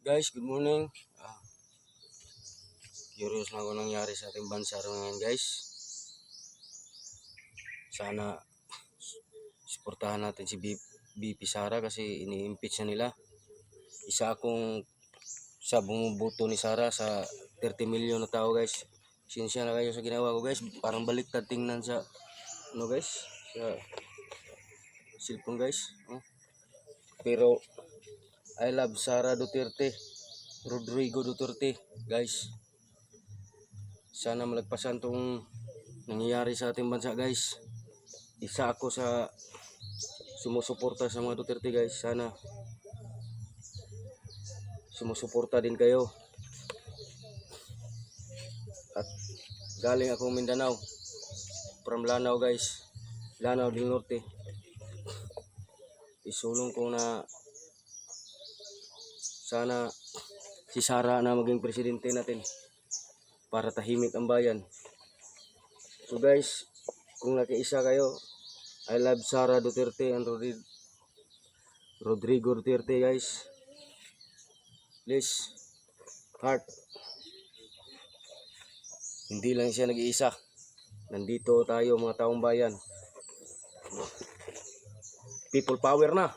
Guys, good morning. Ah, curious na ako nangyari sa ating bansa ngayon guys. Sana suportahan natin si B- BP Sara kasi ini-impeach na nila. Isa akong sa bumubuto ni Sara sa 30 milyon na tao guys. Sinsya na kayo sa ginawa ko guys. Parang baliktad tingnan sa ano guys sa cellphone guys. Oh. Pero I love Sara Duterte. Rodrigo Duterte, guys. Sana malagpasan tong nangyayari sa ating bansa, guys. Isa ako sa sumusuporta sa mga Duterte, guys. Sana sumusuporta din kayo. At galing ako Mindanao. From Lanao, guys. Lanao del Norte. Isulong ko na sana si Sara na maging presidente natin para tahimik ang bayan. So guys, kung nakiisa kayo, I love Sara Duterte and Rodri- Rodrigo Duterte guys. Please, heart. Hindi lang siya nag-iisa. Nandito tayo mga taong bayan. People power na.